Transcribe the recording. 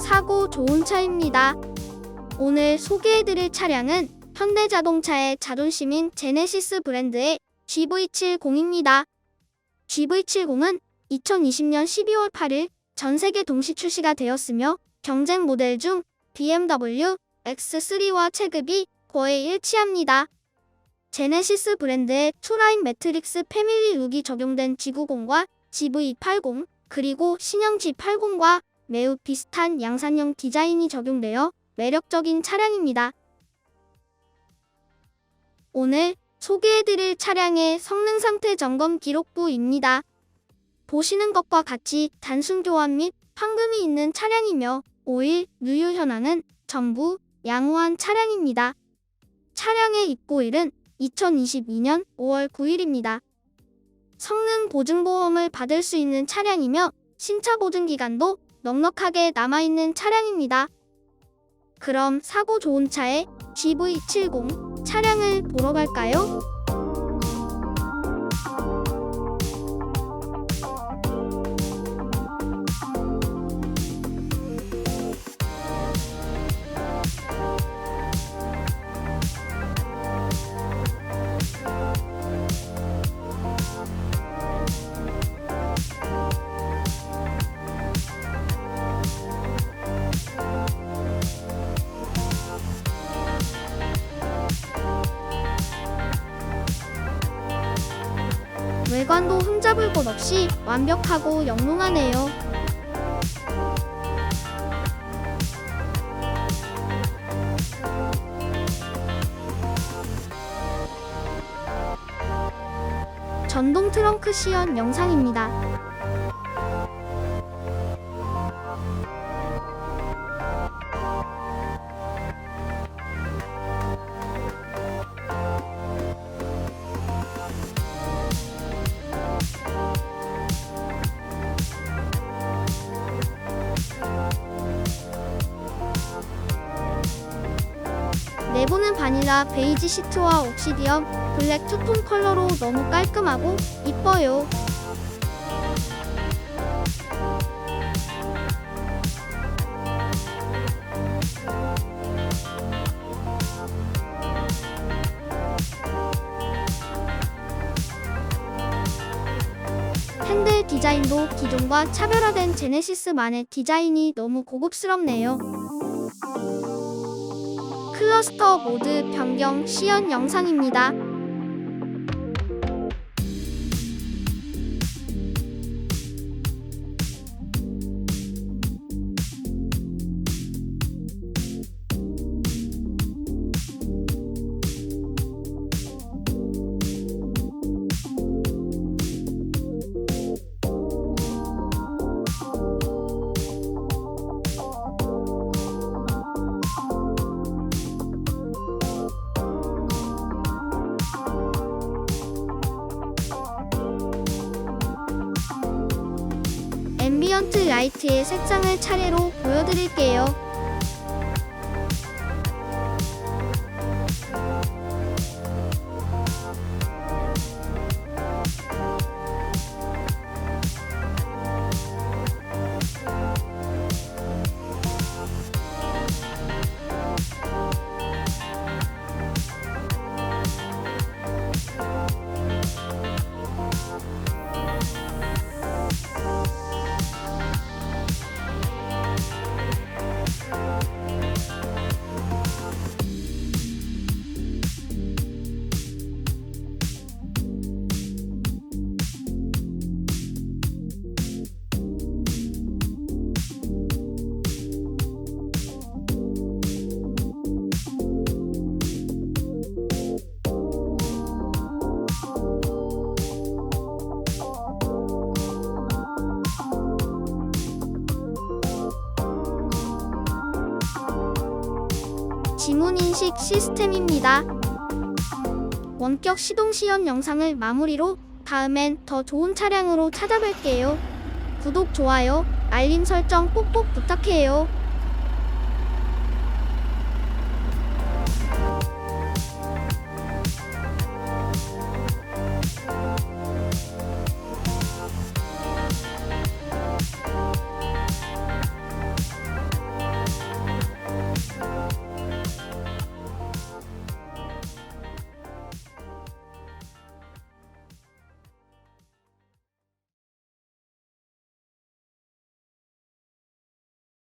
사고 좋은 차입니다. 오늘 소개해드릴 차량은 현대자동차의 자존심인 제네시스 브랜드의 GV70입니다. GV70은 2020년 12월 8일 전 세계 동시 출시가 되었으며 경쟁 모델 중 BMW X3와 체급이 거의 일치합니다. 제네시스 브랜드의 투라인 매트릭스 패밀리 룩이 적용된 G90과 GV80 그리고 신형 G80과 매우 비슷한 양산형 디자인이 적용되어 매력적인 차량입니다. 오늘 소개해드릴 차량의 성능 상태 점검 기록부입니다. 보시는 것과 같이 단순 교환 및 황금이 있는 차량이며 오일, 유효 현황은 전부 양호한 차량입니다. 차량의 입고일은 2022년 5월 9일입니다. 성능 보증보험을 받을 수 있는 차량이며 신차 보증 기간도 넉넉하게 남아있는 차량입니다. 그럼 사고 좋은 차의 GV70 차량을 보러 갈까요? 외관도 흠잡을 곳 없이 완벽하고 영롱하네요. 전동 트렁크 시연 영상입니다. 내부는 바닐라 베이지 시트와 옥시디엄 블랙 투톤 컬러로 너무 깔끔하고 이뻐요. 핸들 디자인도 기존과 차별화된 제네시스만의 디자인이 너무 고급스럽네요. 클러스터 모드 변경 시연 영상입니다. 앰비언트 라이트의 색상을 차례로 보여드릴게요. 지문 인식 시스템입니다. 원격 시동 시연 영상을 마무리로 다음엔 더 좋은 차량으로 찾아뵐게요. 구독, 좋아요, 알림 설정 꼭꼭 부탁해요.